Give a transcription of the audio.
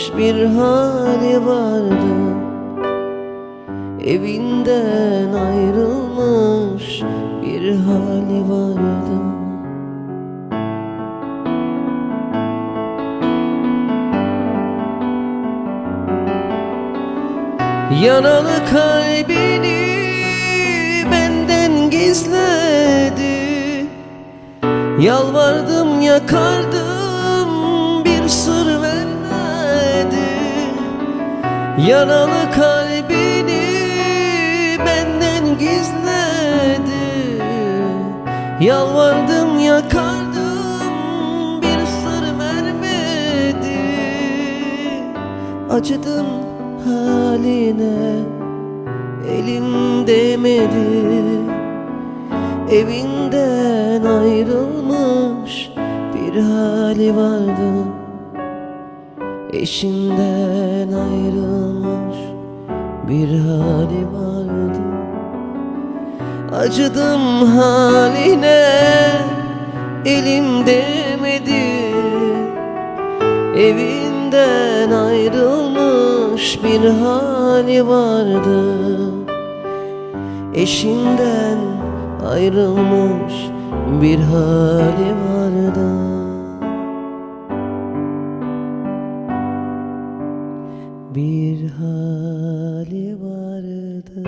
ayrılmış bir hali vardı. Evinden ayrılmış bir hali vardı. Yaralı kalbini benden gizledi. Yalvardım yakardım bir sır Yaralı kalbini benden gizledi. Yalvardım yakardım bir sır vermedi. Acıdım haline elim değmedi. Evinden ayrılmış bir hali vardı Eşinden ayrılmış bir hali vardı. Acıdım haline elim değmedi. Evinden ayrılmış bir hali vardı. Eşinden ayrılmış bir hali vardı bir hali vardı.